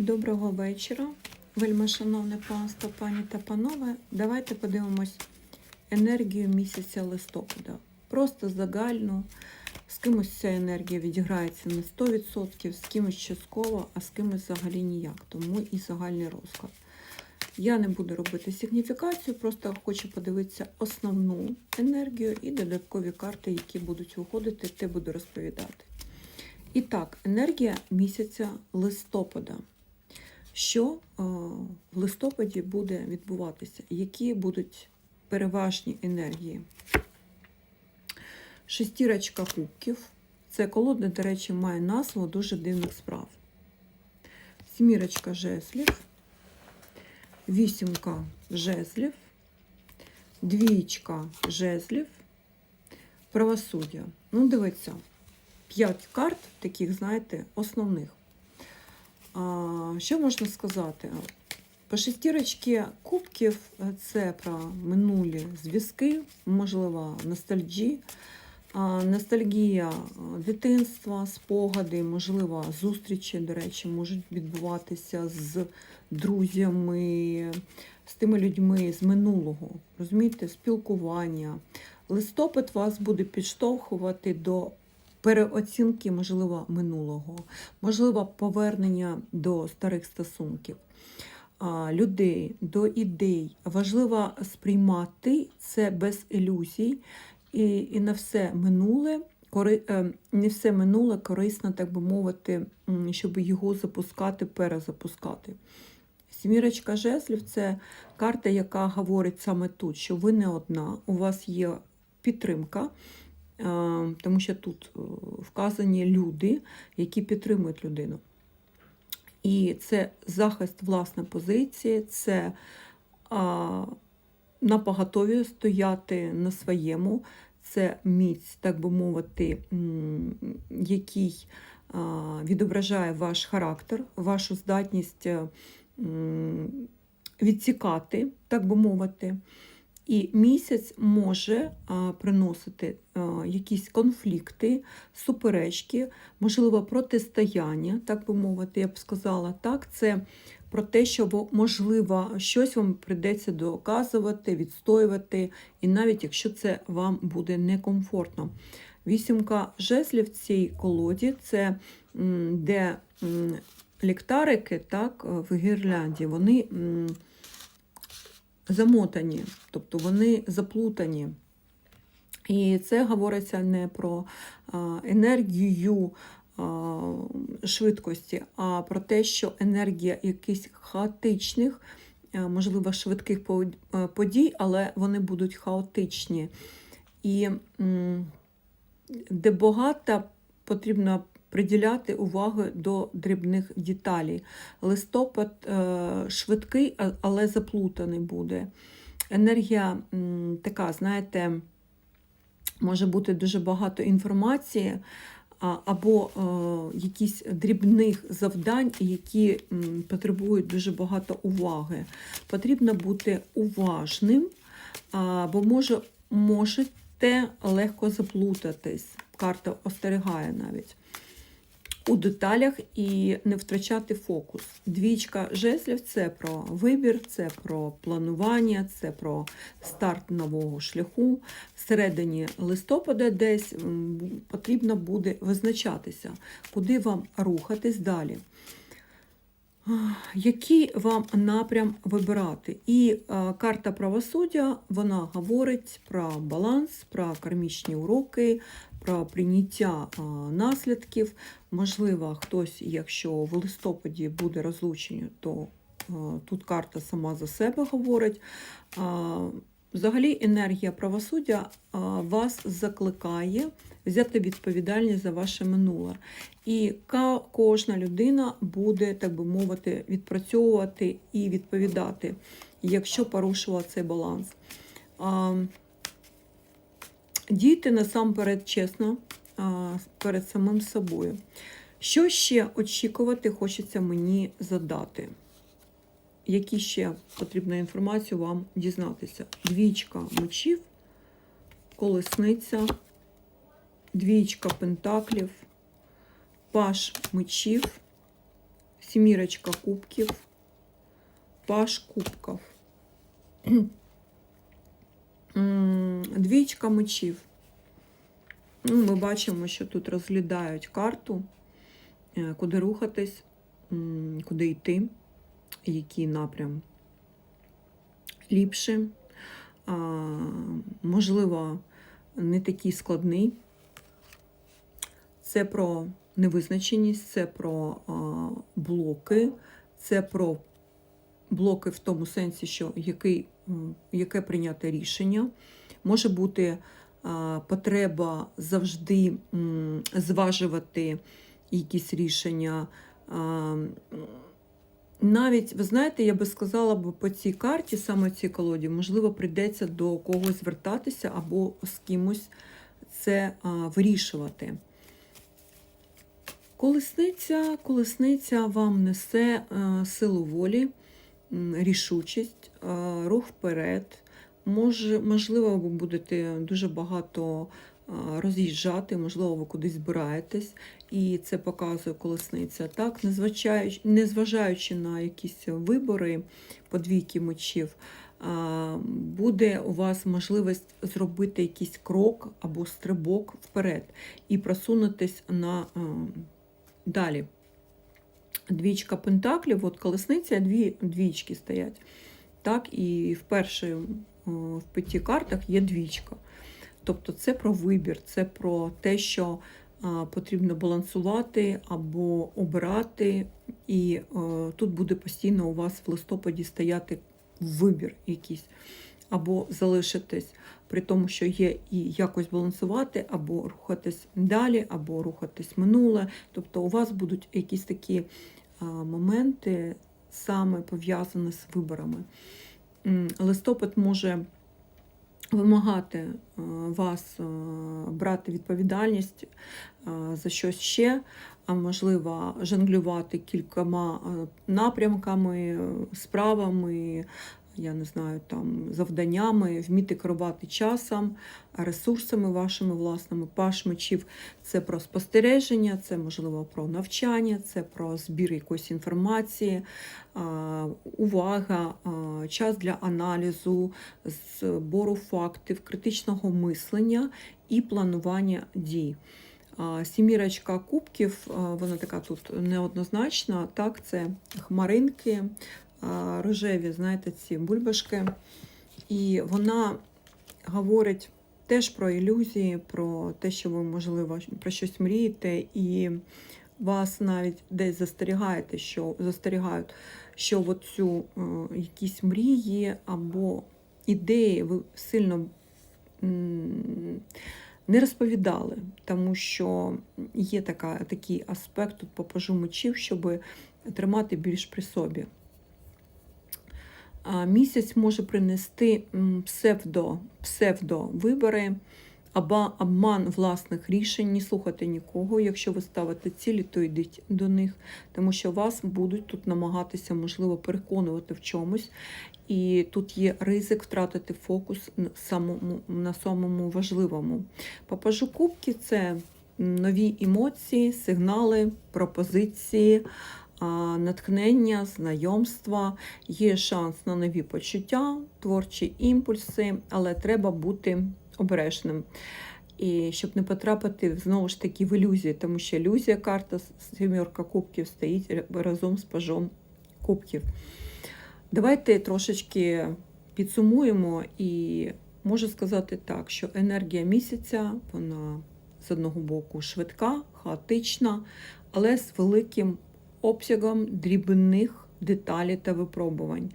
Доброго вечора, вельмишановне панство, пані та панове. Давайте подивимось енергію місяця листопада. Просто загальну. З кимось ця енергія відіграється на 100%, з кимось частково, а з кимось взагалі ніяк. Тому і загальний розклад. Я не буду робити сигніфікацію, просто хочу подивитися основну енергію і додаткові карти, які будуть виходити, те буду розповідати. І так, енергія місяця листопада. Що е, в листопаді буде відбуватися? Які будуть переважні енергії? Шестірочка кубків. Це колода, до речі, має назву дуже дивних справ. Сімірочка жезлів, вісімка жезлів, двічка жезлів, правосуддя. Ну, дивіться, п'ять карт, таких, знаєте, основних. Що можна сказати? По шестірочці кубків це про минулі зв'язки, можливо, ностальджі, ностальгія дитинства, спогади, можливо, зустрічі, до речі, можуть відбуватися з друзями, з тими людьми з минулого. Розумієте, спілкування. Листопад вас буде підштовхувати до переоцінки, можливо, минулого, можливо, повернення до старих стосунків, людей, до ідей. Важливо сприймати це без ілюзій і, і на все минуле. Кори... е, Не все минуле корисно, так би мовити, щоб його запускати, перезапускати. Сімірочка жезлів це карта, яка говорить саме тут, що ви не одна, у вас є підтримка, тому що тут е, вказані люди, які підтримують людину. І це захист власної позиції, це а, на поготові стояти на своєму, це міць, так би мовити, який відображає ваш характер, вашу здатність е, відсікати, так би мовити. І місяць може приносити якісь конфлікти, суперечки, можливо, протистояння, так би мовити, я б сказала. Так, це про те, що можливо щось вам прийдеться доказувати, відстоювати, і навіть якщо це вам буде некомфортно. Вісімка жезлів в цій колоді це де м, ліхтарики так, в гірлянді, вони. Замотані, тобто вони заплутані. І це говориться не про енергію швидкості, а про те, що енергія якихось хаотичних, можливо, швидких подій, але вони будуть хаотичні. І де багато потрібно приділяти увагу до дрібних деталей. Листопад е, швидкий, але заплутаний буде. Енергія така, знаєте, може бути дуже багато інформації або е, якісь дрібних завдань, які потребують дуже багато уваги. Потрібно бути уважним, бо може, можете легко заплутатись. Карта остерігає навіть у деталях і не втрачати фокус. Двічка жезлів це про вибір, це про планування, це про старт нового шляху. Всередині листопада десь потрібно буде визначатися, куди вам рухатись далі. Який вам напрям вибирати? І е, карта правосуддя вона говорить про баланс, про кармічні уроки, про прийняття наслідків. Можливо, хтось, якщо в листопаді буде розлучення, то тут карта сама за себе говорить. Взагалі, енергія правосуддя вас закликає взяти відповідальність за ваше минуле. І кожна людина буде, так би мовити, відпрацьовувати і відповідати, якщо порушила цей баланс. Дійте насамперед чесно перед самим собою. Що ще очікувати хочеться мені задати? Які ще потрібна інформацію вам дізнатися? Двічка мечів, колесниця, двічка пентаклів, паш мечів, сімірочка кубків, паш кубків, двічка мечів. Ну, ми бачимо, що тут розглядають карту, е, куди рухатись, куди йти, який напрям ліпше. Можливо, не такий складний. Це про невизначеність, це про блоки, це про блоки в тому сенсі, що який, яке прийняти рішення. Може бути потреба завжди зважувати якісь рішення. Навіть, ви знаєте, я би сказала б по цій карті, саме цій колоді, можливо, прийдеться до когось звертатися або з кимось це а, вирішувати. Колесниця, колесниця вам несе е, силу волі, рішучість, е, рух вперед. Може, можливо, ви будете дуже багато е, роз'їжджати, можливо, ви кудись збираєтесь, і це показує колесниця. Так, незважаючи, на якісь вибори по двійки мечів, буде у вас можливість зробити якийсь крок або стрибок вперед і просунутись на далі. Двічка пентаклів, от колесниця, дві двічки стоять. Так, і в першій, в п'яти картах є двічка. Тобто це про вибір, це про те, що потрібно балансувати або обирати, і тут буде постійно у вас в листопаді стояти вибір якийсь, або залишитись при тому, що є і якось балансувати, або рухатись далі, або рухатись минуле. Тобто у вас будуть якісь такі моменти, саме пов'язані з виборами. Листопад може вимагати вас брати відповідальність за щось ще, а можливо, жонглювати кількома напрямками, справами, я не знаю, там завданнями, вміти керувати часом, ресурсами вашими власними. Паш мечів це про спостереження, це можливо про навчання, це про збір якоїсь інформації, увага, час для аналізу, збору фактів, критичного мислення і планування дій. Сімірочка кубків, вона така тут неоднозначна. Так, це хмаринки, рожеві, знаєте, ці бульбашки. І вона говорить теж про ілюзії, про те, що ви, можливо, про щось мрієте, і вас навіть десь застерігаєте, що застерігають, що от цю е, якісь мрії або ідеї ви сильно не розповідали, тому що є така, такий аспект тут по мечів, щоб тримати більш при собі. Місяць може принести псевдо, псевдовибори або обман власних рішень, не слухати нікого. Якщо ви ставите цілі, то йдіть до них, тому що вас будуть тут намагатися, можливо, переконувати в чомусь. І тут є ризик втратити фокус на самому, важливому. Попажу кубки це нові емоції, сигнали, пропозиції, натхнення, знайомства, є шанс на нові почуття, творчі імпульси, але треба бути обережним. І щоб не потрапити знову ж таки в ілюзії, тому що ілюзія карта сімерка кубків стоїть разом з пажом кубків. Давайте трошечки підсумуємо і можу сказати так, що енергія місяця, вона з одного боку швидка, хаотична, але з великим обсягом дрібних деталей та випробувань.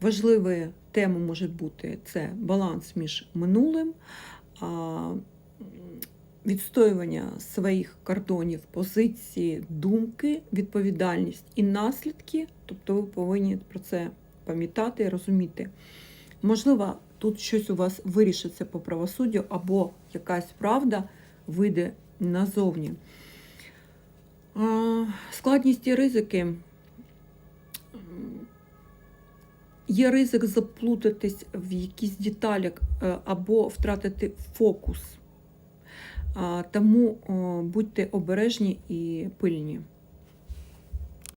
Важливі теми можуть бути це баланс між минулим, відстоювання своїх кордонів, позиції, думки, відповідальність і наслідки. Тобто ви повинні про це пам'ятати і розуміти. Можливо, тут щось у вас вирішиться по правосуддю, або якась правда вийде назовні. Складність і ризики. Є ризик заплутатись в якісь деталях е, або втратити фокус. Тому будьте обережні і пильні.